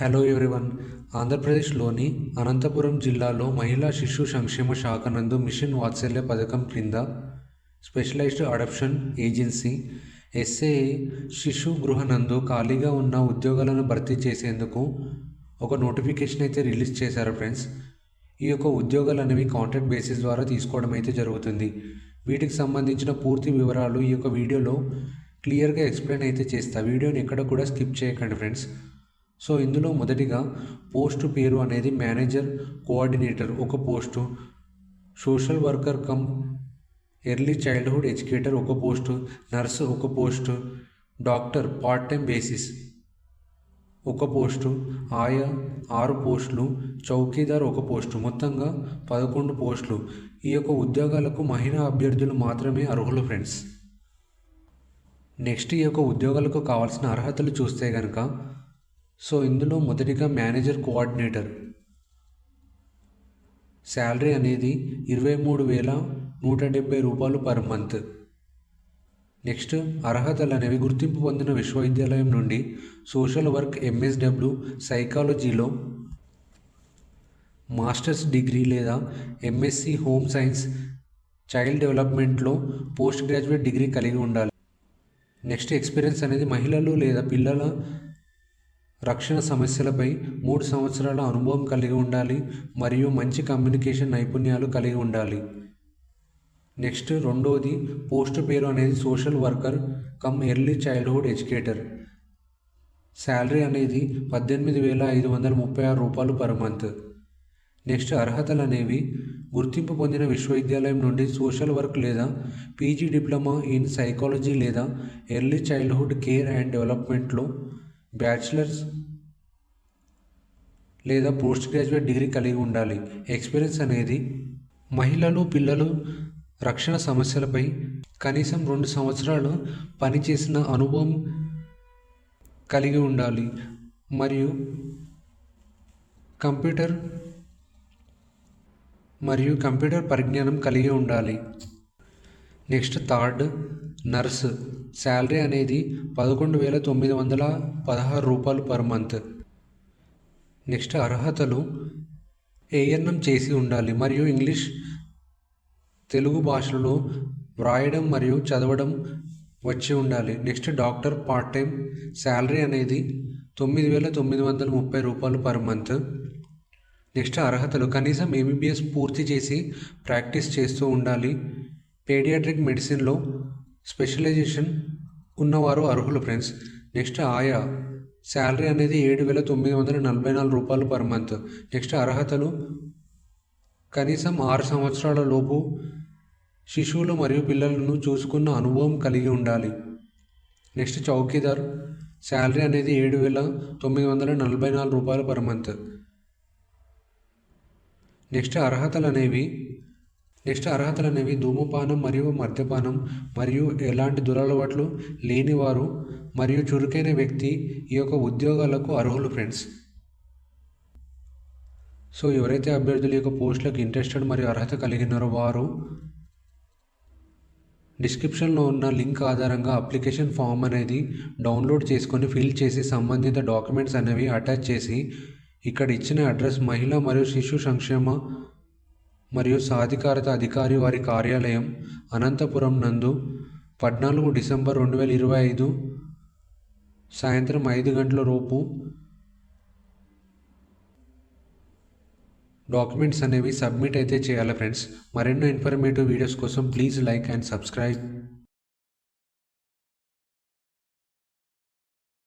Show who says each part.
Speaker 1: Hello everyone ఆంధ్రప్రదేశ్లోని అనంతపురం జిల్లాలో మహిళా శిశు సంక్షేమ శాఖ నందు మిషన్ వాత్సల్య పథకం క్రింద స్పెషలైజ్డ్ అడాప్షన్ ఏజెన్సీ ఎస్ఏఏ శిశు గృహ నందు ఖాళీగా ఉన్న ఉద్యోగాలను భర్తీ చేసేందుకు ఒక నోటిఫికేషన్ అయితే రిలీజ్ చేశారు ఫ్రెండ్స్. ఈ యొక్క ఉద్యోగాలు అనేవి కాంట్రాక్ట్ బేసిస్ ద్వారా తీసుకోవడం అయితే జరుగుతుంది. వీటికి సంబంధించిన పూర్తి వివరాలు ఈ యొక్క వీడియోలో క్లియర్గా ఎక్స్ప్లెయిన్ అయితే చేస్తా. వీడియోని ఎక్కడ కూడా స్కిప్ చేయకండి ఫ్రెండ్స్. సో ఇందులో మొదటిగా పోస్ట్ పేరు అనేది మేనేజర్ కోఆర్డినేటర్ ఒక post social worker cum early childhood educator ఒక పోస్టు నర్సు ఒక post doctor part time basis ఒక పోస్టు ఆయా ఆరు పోస్టులు చౌకీదార్ ఒక పోస్టు. మొత్తంగా పదకొండు పోస్టులు. ఈ యొక్క ఉద్యోగాలకు మహిళా అభ్యర్థులు మాత్రమే అర్హులు ఫ్రెండ్స్. నెక్స్ట్ ఈ యొక్క ఉద్యోగాలకు కావాల్సిన అర్హతలు చూస్తే కనుక సో ఇందులో మొదటిగా మేనేజర్ కోఆర్డినేటర్. శాలరీ అనేది ఇరవై మూడు వేల నూట డెబ్బై రూపాయలు పర్ మంత్. నెక్స్ట్ అర్హతలు అనేవి గుర్తింపు పొందిన విశ్వవిద్యాలయం నుండి సోషల్ వర్క్ ఎంఎస్డబ్ల్యూ సైకాలజీలో మాస్టర్స్ డిగ్రీ లేదా ఎంఎస్సి హోమ్ సైన్స్ చైల్డ్ డెవలప్మెంట్లో పోస్ట్ గ్రాడ్యుయేట్ డిగ్రీ కలిగి ఉండాలి. నెక్స్ట్ ఎక్స్పీరియన్స్ అనేది మహిళలు లేదా పిల్లల రక్షణ సమస్యలపై మూడు సంవత్సరాల అనుభవం కలిగి ఉండాలి మరియు మంచి కమ్యూనికేషన్ నైపుణ్యాలు కలిగి ఉండాలి. నెక్స్ట్ రెండవది పోస్ట్ పేరు అనేది social worker cum early childhood educator. Salary అనేది పద్దెనిమిది వేల ఐదు వందల ముప్పై ఆరు రూపాయలు పర్ మంత్. నెక్స్ట్ అర్హతలు అనేవి గుర్తింపు పొందిన విశ్వవిద్యాలయం నుండి సోషల్ వర్క్ లేదా పీజీ డిప్లొమా ఇన్ సైకాలజీ లేదా ఎర్లీ చైల్డ్హుడ్ కేర్ అండ్ డెవలప్మెంట్లో బ్యాచిలర్స్ లేదా పోస్ట్ గ్రాడ్యుయేట్ డిగ్రీ కలిగి ఉండాలి. ఎక్స్పీరియన్స్ అనేది మహిళలు పిల్లలు రక్షణ సమస్యలపై కనీసం రెండు సంవత్సరాలు పనిచేసిన అనుభవం కలిగి ఉండాలి. మరియు కంప్యూటర్ మరియు కంప్యూటర్ పరిజ్ఞానం కలిగి ఉండాలి. Next third nurse. శాలరీ అనేది పదకొండు వేల తొమ్మిది వందల పదహారు రూపాయలు పర్ మంత్. నెక్స్ట్ అర్హతలు. ఏఎన్ఎం చేసి ఉండాలి మరియు ఇంగ్లీష్ తెలుగు భాషలో వ్రాయడం మరియు చదవడం వచ్చి ఉండాలి. Next doctor part time. Salary అనేది తొమ్మిది వేల తొమ్మిది వందల ముప్పై రూపాయలు పర్ మంత్. నెక్స్ట్ అర్హతలు. కనీసం ఎంబీబీఎస్ పూర్తి చేసి ప్రాక్టీస్ చేస్తూ ఉండాలి. పేడియాట్రిక్ మెడిసిన్లో స్పెషలైజేషన్ ఉన్నవారు అర్హులు ఫ్రెండ్స్. నెక్స్ట్ ఆయా శాలరీ అనేది ఏడు వేల తొమ్మిది వందల నలభై నాలుగు రూపాయలు పర్ మంత్. నెక్స్ట్ అర్హతలు కనీసం ఆరు సంవత్సరాల లోపు శిశువులు మరియు పిల్లలను చూసుకున్న అనుభవం కలిగి ఉండాలి. నెక్స్ట్ చౌకీదార్ శాలరీ అనేది ఏడు వేల తొమ్మిది వందల నలభై నాలుగు రూపాయలు పర్ మంత్. నెక్స్ట్ అర్హతలు అనేవి నెక్స్ట్ అర్హతలు అనేవి ధూమపానం మరియు మద్యపానం మరియు ఎలాంటి దురలవాట్లు లేనివారు మరియు చురుకైన వ్యక్తి ఈ యొక్క ఉద్యోగాలకు అర్హులు ఫ్రెండ్స్ సో ఎవరైతే అభ్యర్థుల యొక్క పోస్టులకు ఇంట్రెస్టెడ్ మరియు అర్హత కలిగినారో వారు డిస్క్రిప్షన్లో ఉన్న లింక్ ఆధారంగా అప్లికేషన్ ఫామ్ అనేది డౌన్లోడ్ చేసుకొని ఫిల్ చేసి సంబంధిత డాక్యుమెంట్స్ అనేవి అటాచ్ చేసి ఇక్కడ ఇచ్చిన అడ్రస్ మహిళ మరియు శిశు సంక్షేమ మరియు సాధికారత అధికారి వారి కార్యాలయం అనంతపురం నందు పద్నాలుగు డిసెంబర్ రెండు వేల ఇరవై ఐదు సాయంత్రం ఐదు గంటల లోపు డాక్యుమెంట్స్ అనేవి సబ్మిట్ అయితే చేయాలి ఫ్రెండ్స్. మరెన్నో ఇన్ఫర్మేటివ్ వీడియోస్ కోసం ప్లీజ్ లైక్ అండ్ సబ్స్క్రైబ్.